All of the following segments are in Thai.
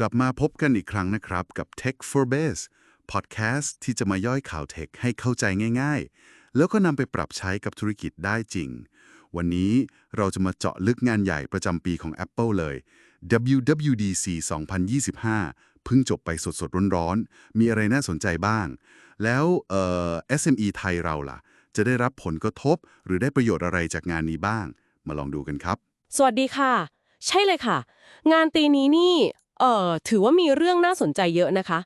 กลับมาพบกันอีกครั้งนะครับ กับ Tech for Base Podcast ที่จะมาย่อยข่าวเทคให้เข้าใจง่าย ๆ แล้วก็นำไปปรับใช้กับธุรกิจได้จริง วันนี้เราจะมาเจาะลึกงานใหญ่ประจำปีของ Apple เลย WWDC 2025 เพิ่งจบไปสดๆ ร้อนๆ มีอะไรน่าสนใจบ้าง แล้วเอ่อ SME ไทยเราล่ะ จะได้รับผลกระทบ หรือได้ประโยชน์อะไรจากงานนี้บ้าง มาลองดูกันครับ สวัสดีค่ะ ใช่เลยค่ะ งานตีนี้นี่ เอ่อถือว่ามีเรื่องน่าสนใจเยอะนะคะ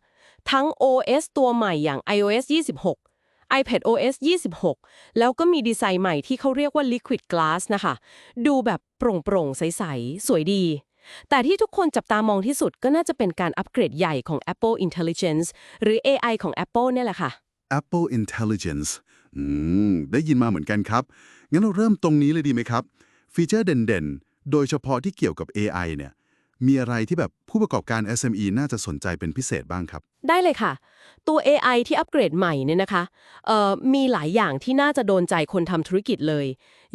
ทั้ง OS ตัวใหม่อย่าง iOS 26 iPad OS 26 แล้วก็มีดีไซน์ใหม่ที่เขาเรียกว่า Liquid Glass นะคะ ดูแบบโปร่งๆ ใส ๆ สวยดี แต่ที่ทุกคนจับตามองที่สุดก็น่าจะเป็นการอัปเกรดใหญ่ของ Apple Intelligence หรือ AI ของ Apple เนี่ยแหละค่ะ Apple Intelligence อืม ได้ยินมาเหมือนกันครับ งั้นเราเริ่มตรงนี้เลยดีไหมครับ ฟีเจอร์เด่นๆ โดยเฉพาะที่เกี่ยวกับ AI เนี่ย มีอะไรที่แบบผู้ประกอบการ SME น่าจะสนใจเป็นพิเศษบ้างครับ ได้เลยค่ะ ตัว AI ที่อัปเกรดใหม่เนี่ยนะคะเอ่อมีหลายอย่างที่น่าจะโดนใจคนทำธุรกิจเลย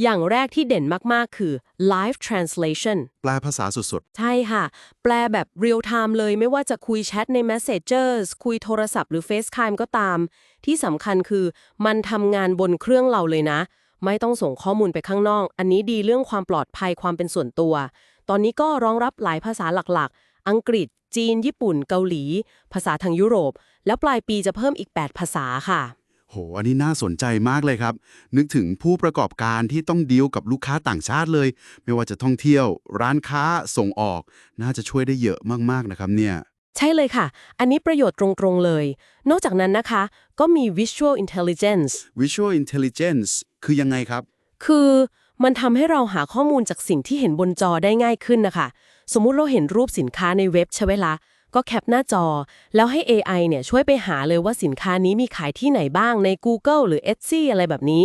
อย่างแรกที่เด่นมากๆ คือ live translation แปลภาษาสดใช่ค่ะ แปลแบบ real time เลยไม่ว่าจะคุยแชทใน Messengers คุยโทรศัพท์หรือ FaceTime ก็ตาม ที่สำคัญคือมันทำงานบนเครื่องเราเลยนะ ไม่ต้องส่งข้อมูลไปข้างนอก อันนี้ดีเรื่องความปลอดภัยความเป็นส่วนตัว ตอนนี้ก็รองรับหลายภาษาหลักๆ อังกฤษ จีน ญี่ปุ่น เกาหลี ภาษาทางยุโรป แล้วปลายปีจะเพิ่มอีก 8 ภาษาค่ะๆโห อันนี้น่าสนใจมากเลยครับ นึกถึงผู้ประกอบการที่ต้องดีลกับลูกค้าต่างชาติเลย ไม่ว่าจะท่องเที่ยว ร้านค้า ส่งออก น่าจะช่วยได้เยอะมากๆนะครับเนี่ยใช่เลยค่ะ อันนี้ประโยชน์ตรงๆเลย นอกจากนั้นนะคะ ก็มี visual intelligence Visual Intelligence คือยังไงครับ คือ มันทำให้เราหาข้อมูลจากสิ่งที่เห็นบนจอได้ง่ายขึ้นนะคะ สมมุติเราเห็นรูปสินค้าในเว็บใช่ไหมละก็แคปหน้าจอ แล้วให้ AI เนี่ยช่วยไปหาเลยว่าสินค้านี้มีขายที่ไหนบ้างใน Google หรือ Etsy อะไรแบบนี้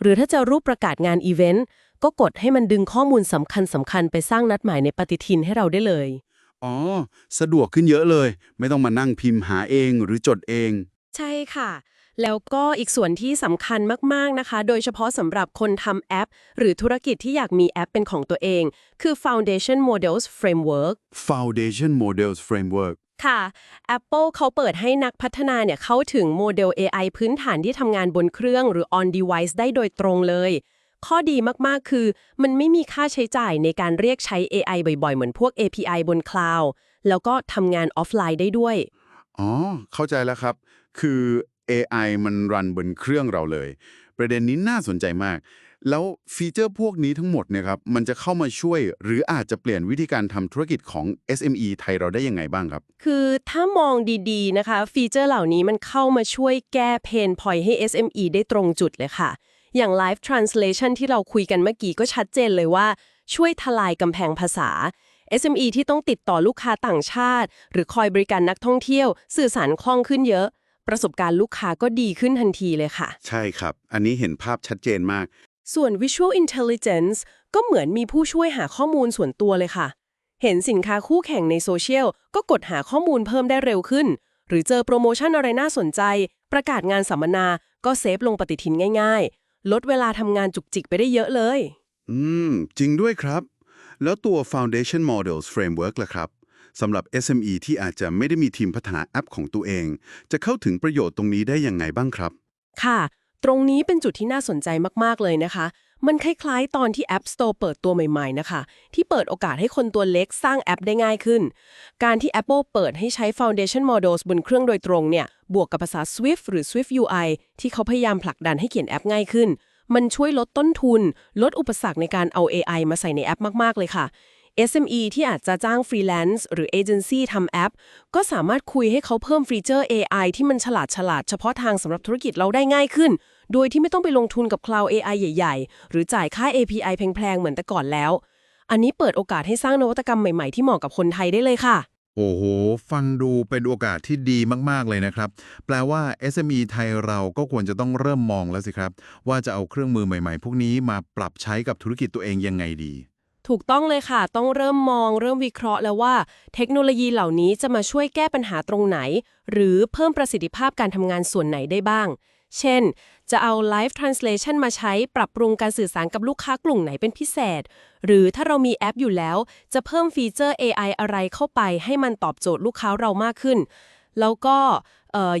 หรือถ้าจะรูปประกาศงานอีเวนต์ก็กดให้มันดึงข้อมูลสำคัญสำคัญๆไปสร้างนัดหมายในปฏิทินให้เราได้เลย อ๋อ สะดวกขึ้นเยอะเลย ไม่ต้องมานั่งพิมพ์หาเองหรือจดเอง ใช่ค่ะ แล้วก็อีกส่วนที่สำคัญมากๆนะคะ โดยเฉพาะสำหรับคนทำแอป หรือธุรกิจที่อยากมีแอปเป็นของตัวเอง คือ Foundation Models Framework Foundation Models Framework ค่ะ Apple เขาเปิดให้นักพัฒนาเนี่ยเข้าถึงโมเดล AI พื้นฐานที่ทำงานบนเครื่องหรือ on device ได้โดยตรงเลย ข้อดีมากๆ คือ มันไม่มีค่าใช้จ่ายในการเรียกใช้ AI บ่อยๆ เหมือนพวก API บนคลาวด์แล้วก็ทำงานออฟไลน์ได้ด้วย อ๋อ เข้าใจแล้วครับ คือ AI มันรันบนเครื่องเราเลย ประเด็นนี้น่าสนใจมาก แล้วฟีเจอร์พวกนี้ทั้งหมดเนี่ยครับมันจะเข้ามาช่วย หรืออาจจะเปลี่ยนวิธีการทำธุรกิจของ SME ไทยเราได้ยังไงบ้างครับ คือถ้ามองดีๆนะคะ ฟีเจอร์เหล่านี้มันเข้ามาช่วยแก้เพนพอยให้ SME ได้ตรงจุดเลยค่ะ อย่าง Live Translation ที่เราคุยกันเมื่อกี้ก็ชัดเจนเลยว่าช่วยทลายกำแพงภาษา SME ที่ต้องติดต่อลูกค้าต่างชาติ หรือคอยบริการนักท่องเที่ยว สื่อสารคล่องขึ้นเยอะ ประสบการณ์ลูกค้าก็ดีขึ้นทันทีเลยค่ะ ใช่ครับ อันนี้เห็นภาพชัดเจนมาก ส่วน Visual Intelligence ก็เหมือนมีผู้ช่วยหาข้อมูลส่วนตัวเลยค่ะ เห็นสินค้าคู่แข่งในโซเชียลก็กดหาข้อมูลเพิ่มได้เร็วขึ้น หรือเจอโปรโมชั่นอะไรน่าสนใจ ประกาศงานสัมมนา ก็เซฟลงปฏิทินง่ายๆ ลดเวลาทำงานจุกจิกไปได้เยอะเลย อืม จริงด้วยครับ แล้วตัว Foundation Models Framework ล่ะครับ สำหรับ SME ที่อาจจะไม่ได้มีทีมพัฒนาแอปของตัวเอง จะเข้าถึงประโยชน์ตรงนี้ได้ยังไงบ้างครับ ค่ะ ตรงนี้เป็นจุดที่น่าสนใจมาก ๆ เลยนะคะ มันคล้ายๆ ตอนที่ App Store เปิดตัวใหม่ ๆ นะคะ ที่เปิดโอกาสให้คนตัวเล็กสร้างแอปได้ง่ายขึ้น การที่ Apple เปิดให้ใช้ Foundation Models บนเครื่องโดยตรงเนี่ย บวกกับภาษา Swift หรือ Swift UI ที่เขาพยายามผลักดันให้เขียนแอปง่ายขึ้นมันช่วยลดต้นทุน ลดอุปสรรคในการเอา AI มาใส่ในแอปมาก ๆ เลยค่ะ SME ที่อาจจะจ้างฟรีแลนซ์หรือเอเจนซี่ทำแอป ก็สามารถคุยให้เขาเพิ่มฟีเจอร์ AI ที่มันฉลาดฉลาดเฉพาะทางสำหรับธุรกิจเราได้ง่ายขึ้น โดยที่ไม่ต้องไปลงทุนกับ Cloud AI ใหญ่ ๆ หรือจ่ายค่า API แพงๆ เหมือนแต่ก่อนแล้ว อันนี้เปิดโอกาสให้สร้างนวัตกรรมใหม่ๆ ที่เหมาะกับคนไทยได้เลยค่ะ โอ้โห ฟังดูเป็นโอกาสที่ดีมากๆเลยนะครับ แปลว่า SME ไทยเราก็ควรจะต้องเริ่มมองแล้วสิครับ ว่าจะเอาเครื่องมือใหม่ ๆ พวกนี้มาปรับใช้กับธุรกิจตัวเองยังไงดี ถูกต้องเลยค่ะ ต้องเริ่มมองเริ่มวิเคราะห์แล้วว่า เทคโนโลยีเหล่านี้จะมาช่วยแก้ปัญหาตรงไหน หรือเพิ่มประสิทธิภาพการทำงานส่วนไหนได้บ้าง เช่น จะเอา Live Translation มาใช้ปรับปรุงการสื่อสารกับลูกค้ากลุ่มไหนเป็นพิเศษ หรือถ้าเรามีแอปอยู่แล้ว จะเพิ่มฟีเจอร์ AI อะไรเข้าไป ให้มันตอบโจทย์ลูกค้าเรามากขึ้น แล้วก็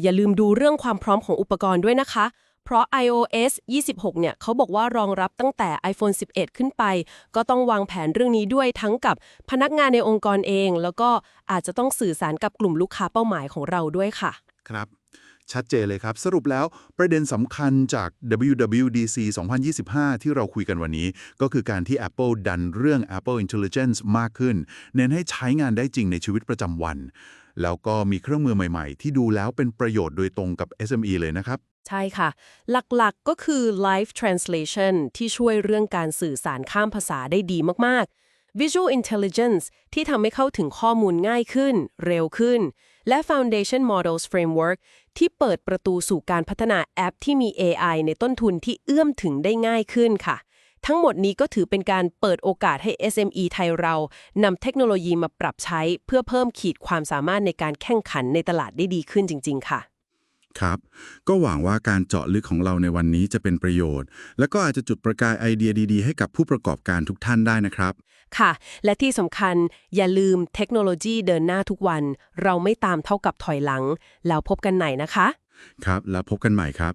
อย่าลืมดูเรื่องความพร้อมของอุปกรณ์ด้วยนะคะ เพราะ iOS 26 เนี่ยเขาบอกว่ารองรับตั้งแต่ iPhone 11 ขึ้นไป ก็ต้องวางแผนเรื่องนี้ด้วยทั้งกับพนักงานในองค์กรเอง แล้วก็อาจจะต้องสื่อสารกับกลุ่มลูกค้าเป้าหมายของเราด้วยค่ะ ครับ ชัดเจนเลยครับ สรุปแล้วประเด็นสำคัญจาก WWDC 2025 ที่เราคุยกันวันนี้ ก็คือการที่ Apple ดันเรื่อง Apple Intelligence มากขึ้น เน้นให้ใช้งานได้จริงในชีวิตประจำวัน แล้วก็มีเครื่องมือใหม่ๆ ที่ดูแล้วเป็นประโยชน์โดยตรงกับ SME เลยนะครับ ใช่ค่ะ หลักๆก็คือ Live Translation ที่ช่วยเรื่องการสื่อสารข้ามภาษาได้ดีมากๆ Visual Intelligence ที่ทำให้เข้าถึงข้อมูลง่ายขึ้น เร็วขึ้น และ Foundation Models Framework ที่เปิดประตูสู่การพัฒนาแอปที่มี AI ในต้นทุนที่เอื้อมถึงได้ง่ายขึ้นค่ะ ทั้งหมดนี้ก็ถือเป็นการเปิดโอกาสให้ SME ไทยเรานำเทคโนโลยีมาปรับใช้เพื่อเพิ่มขีดความสามารถในการแข่งขันในตลาดได้ดีขึ้นจริง ๆ ค่ะ ครับ ก็หวังว่าการเจาะลึกของเราในวันนี้จะเป็นประโยชน์ และก็อาจจะจุดประกายไอเดียดีๆ ให้กับผู้ประกอบการทุกท่านได้นะครับ ค่ะ และที่สำคัญอย่าลืมเทคโนโลยีเดินหน้าทุกวัน เราไม่ตามเท่ากับถอยหลัง แล้วพบกันใหม่นะคะ ครับ แล้วพบกันใหม่ครับ